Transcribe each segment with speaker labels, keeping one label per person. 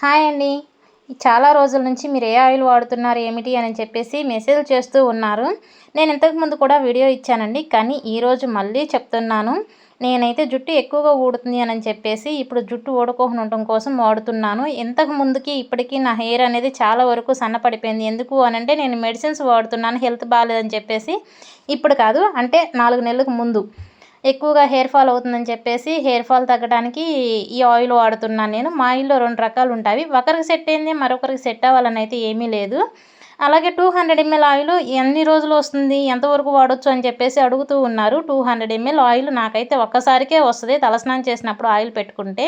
Speaker 1: Hi అండి. చాలా రోజుల నుంచి మీరు ఏ ఆయిల్ వాడుతున్నారు ఏమిటి అని చెప్పేసి మెసేజ్ చేస్తూ ఉన్నారు. నేను ఇంతకుముందు కూడా వీడియో ఇచ్చానండి కానీ ఈరోజు మళ్ళీ చెప్తున్నాను. నేనైతే జుట్టు ఎక్కువగా ఊడుతుంది అని చెప్పేసి ఇప్పుడు జుట్టు ఊడకోకుండా ఉండటం కోసం వాడుతున్నాను. ఇంతకు ముందుకి ఇప్పటికీ నా హెయిర్ అనేది చాలా వరకు సన్నపడిపోయింది. ఎందుకు అని అంటే నేను మెడిసిన్స్ వాడుతున్నాను హెల్త్ బాగాలేదని చెప్పేసి. ఇప్పుడు కాదు అంటే నాలుగు నెలలకు ముందు. ఎక్కువగా హెయిర్ ఫాల్ అవుతుందని చెప్పేసి హెయిర్ ఫాల్ తగ్గడానికి ఈ ఆయిల్ వాడుతున్నాను నేను. మా ఆయిల్లో రెండు రకాలు ఉంటాయి. ఒకరికి సెట్ అయింది మరొకరికి సెట్ అవ్వాలని అయితే ఏమీ లేదు. అలాగే టూ హండ్రెడ్ ఎంఎల్ ఆయిల్ ఎన్ని రోజులు వస్తుంది ఎంతవరకు వాడొచ్చు అని చెప్పేసి అడుగుతూ ఉన్నారు. టూ హండ్రెడ్ ఎంఎల్ ఆయిల్ నాకైతే ఒక్కసారికే వస్తుంది. తలస్నానం చేసినప్పుడు ఆయిల్ పెట్టుకుంటే.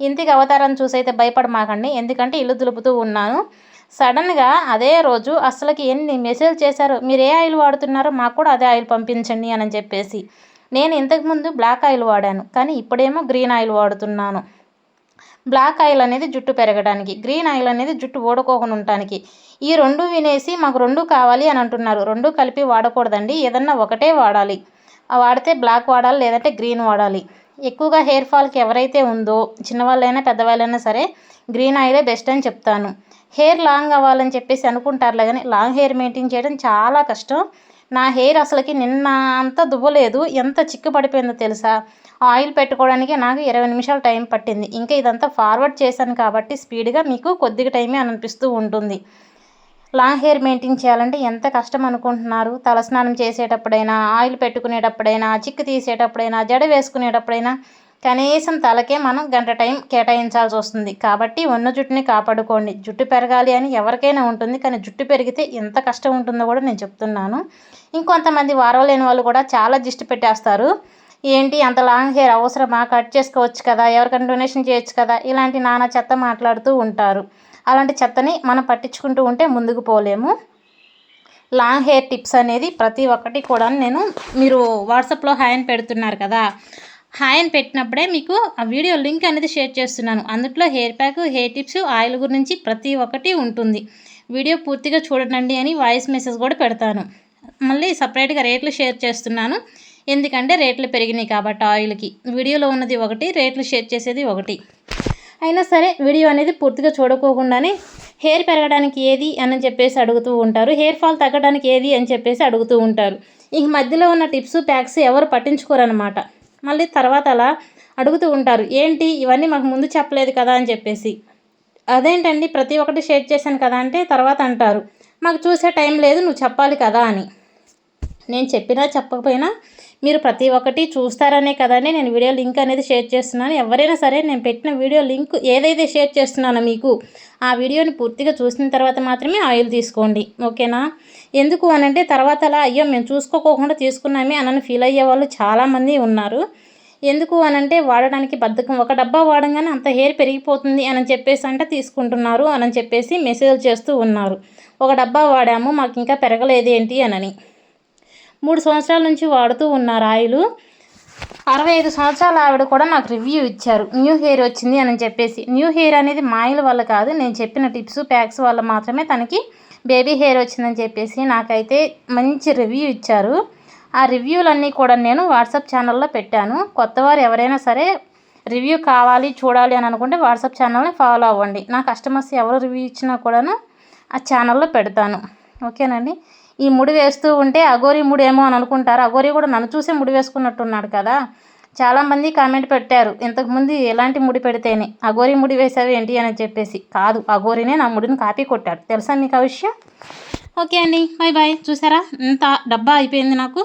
Speaker 1: ఇంటికి అవతారం చూసైతే భయపడమాకండి. ఎందుకంటే ఇల్లు దులుపుతూ ఉన్నాను. సడన్గా అదే రోజు అసలుకి ఎన్ని మెసేజ్ చేశారు మీరు ఏ ఆయిల్ వాడుతున్నారో మాకు కూడా అదే ఆయిల్ పంపించండి అని చెప్పేసి నేను ఇంతకుముందు బ్లాక్ ఆయిల్ వాడాను కానీ ఇప్పుడేమో గ్రీన్ ఆయిల్ వాడుతున్నాను. బ్లాక్ ఆయిల్ అనేది జుట్టు పెరగడానికి గ్రీన్ ఆయిల్ అనేది జుట్టు ఓడుకోకుండా ఉండటానికి ఈ రెండు వినేసి మాకు రెండు కావాలి అని అంటున్నారు. రెండు కలిపి వాడకూడదండి ఏదన్నా ఒకటే వాడాలి. వాడితే బ్లాక్ వాడాలి లేదంటే గ్రీన్ వాడాలి. ఎక్కువగా హెయిర్ ఫాల్కి ఎవరైతే ఉందో చిన్నవాళ్ళైనా పెద్దవాళ్ళైనా సరే గ్రీన్ ఆయిలే బెస్ట్ అని చెప్తాను. హెయిర్ లాంగ్ అవ్వాలని చెప్పేసి అనుకుంటారులే కానీ లాంగ్ హెయిర్ మెయింటైన్ చేయడం చాలా కష్టం. నా హెయిర్ అసలుకి నిన్న అంతా దువ్వలేదు. ఎంత చిక్కు పడిపోయిందో తెలుసా? ఆయిల్ పెట్టుకోవడానికి నాకు ఇరవై నిమిషాలు టైం పట్టింది. ఇంకా ఇదంతా ఫార్వర్డ్ చేశాను కాబట్టి స్పీడ్గా మీకు కొద్దిగా టైమే అనిపిస్తూ ఉంటుంది. లాంగ్ హెయిర్ మెయింటైన్ చేయాలంటే ఎంత కష్టం అనుకుంటున్నారు? తలస్నానం చేసేటప్పుడైనా ఆయిల్ పెట్టుకునేటప్పుడైనా చిక్కు తీసేటప్పుడైనా జడ వేసుకునేటప్పుడైనా కనీసం తలకే మనం గంట టైం కేటాయించాల్సి వస్తుంది. కాబట్టి ఉన్న జుట్టుని కాపాడుకోండి. జుట్టు పెరగాలి అని ఎవరికైనా ఉంటుంది. కానీ జుట్టు పెరిగితే ఎంత కష్టం ఉంటుందో కూడా నేను చెప్తున్నాను. ఇంకొంతమంది వారం లేని వాళ్ళు కూడా చాలా దిష్టి పెట్టేస్తారు. ఏంటి? అంత లాంగ్ హెయిర్ అవసరమా? కట్ చేసుకోవచ్చు కదా? ఎవరికైనా డొనేషన్ చేయొచ్చు కదా? ఇలాంటి నానా చెత్త మాట్లాడుతూ ఉంటారు. అలాంటి చెత్తని మనం పట్టించుకుంటూ ఉంటే ముందుకు పోలేము. లాంగ్ హెయిర్ టిప్స్ అనేది ప్రతి ఒక్కటి కూడా నేను మీరు వాట్సాప్లో హాయ్ పెడుతున్నారు కదా? హాయ్ అని పెట్టినప్పుడే మీకు ఆ వీడియో లింక్ అనేది షేర్ చేస్తున్నాను. అందులో hair pack hair tips oil గురించి ప్రతి ఒక్కటి ఉంటుంది. వీడియో పూర్తిగా చూడండి అని వాయిస్ మెసేజ్ కూడా పెడతాను. మళ్ళీ సపరేట్గా రేట్లు షేర్ చేస్తున్నాను. ఎందుకంటే రేట్లు పెరిగినాయి కాబట్టి ఆయిల్కి. వీడియోలో ఉన్నది ఒకటి రేట్లు షేర్ చేసేది ఒకటి. అయినా సరే వీడియో అనేది పూర్తిగా చూడకోకుండానే హెయిర్ పెరగడానికి ఏది అని చెప్పేసి అడుగుతూ ఉంటారు. హెయిర్ ఫాల్ తగ్గడానికి ఏది అని చెప్పేసి అడుగుతూ ఉంటారు. ఇంక మధ్యలో ఉన్న టిప్స్ ప్యాక్స్ ఎవరు పట్టించుకోరనమాట మళ్ళీ తర్వాత అలా అడుగుతూ ఉంటారు ఏంటి? ఇవన్నీ మాకు ముందు చెప్పలేదు కదా? అని చెప్పేసి. అదేంటండి? ప్రతి ఒక్కటి షేర్ చేశాను కదా? అంటే తర్వాత అంటారు మాకు చూసే టైం లేదు నువ్వు చెప్పాలి కదా? అని. నేను చెప్పినా చెప్పకపోయినా మీరు ప్రతి ఒక్కటి చూస్తారనే కదండి. నేను వీడియో లింక్ అనేది షేర్ చేస్తున్నాను. ఎవరైనా సరే నేను పెట్టిన వీడియో లింక్ ఏదైతే షేర్ చేస్తున్నానో మీకు ఆ వీడియోని పూర్తిగా చూసిన తర్వాత మాత్రమే ఆయిల్ తీసుకోండి. ఓకేనా? ఎందుకు అనంటే తర్వాత అలా అయ్యో మేము చూసుకోకుండా తీసుకున్నామే అని ఫీల్ అయ్యే వాళ్ళు చాలామంది ఉన్నారు. ఎందుకు అనంటే వాడడానికి బద్ధకం. ఒక డబ్బా వాడంగానే అంత హెయిర్ పెరిగిపోతుంది అని చెప్పేసి అంటే తీసుకుంటున్నారు అని చెప్పేసి మెసేజ్ చేస్తూ ఉన్నారు. ఒక డబ్బా వాడాము మాకు ఇంకా పెరగలేదు ఏంటి అనని. మూడు సంవత్సరాల నుంచి వాడుతూ ఉన్నారు ఆయిల్. అరవై ఐదు సంవత్సరాల ఆవిడ కూడా నాకు రివ్యూ ఇచ్చారు. న్యూ హెయిర్ వచ్చింది అని చెప్పేసి. న్యూ హెయిర్ అనేది మాయిల్ వల్ల కాదు నేను చెప్పిన టిప్స్ ప్యాక్స్ వల్ల మాత్రమే తనకి బేబీ హెయిర్ వచ్చిందని చెప్పేసి నాకైతే మంచి రివ్యూ ఇచ్చారు. ఆ రివ్యూలన్నీ కూడా నేను వాట్సాప్ ఛానల్లో పెట్టాను. కొత్తవారు ఎవరైనా సరే రివ్యూ కావాలి చూడాలి అని అనుకుంటే వాట్సాప్ ఛానల్ని ఫాలో అవ్వండి. నా కస్టమర్స్ ఎవరు రివ్యూ ఇచ్చినా కూడాను ఆ ఛానల్లో పెడతాను. ఓకేనండి? ఈ ముడి వేస్తూ ఉంటే అగోరి ముడి ఏమో అని అనుకుంటారు. అగోరి కూడా నన్ను చూసే ముడి వేసుకున్నట్టున్నాడు కదా. చాలామంది కామెంట్ పెట్టారు. ఇంతకుముందు ఎలాంటి ముడి పెడితేనే అగోరి ముడి వేసావు ఏంటి అని చెప్పేసి. కాదు అగోరినే నా ముడిని కాపీ కొట్టాడు. తెలుసా మీకు ఆ విషయం? ఓకే అండి. బాయ్ బాయ్ చూసారా? ఇంత డబ్బా అయిపోయింది నాకు.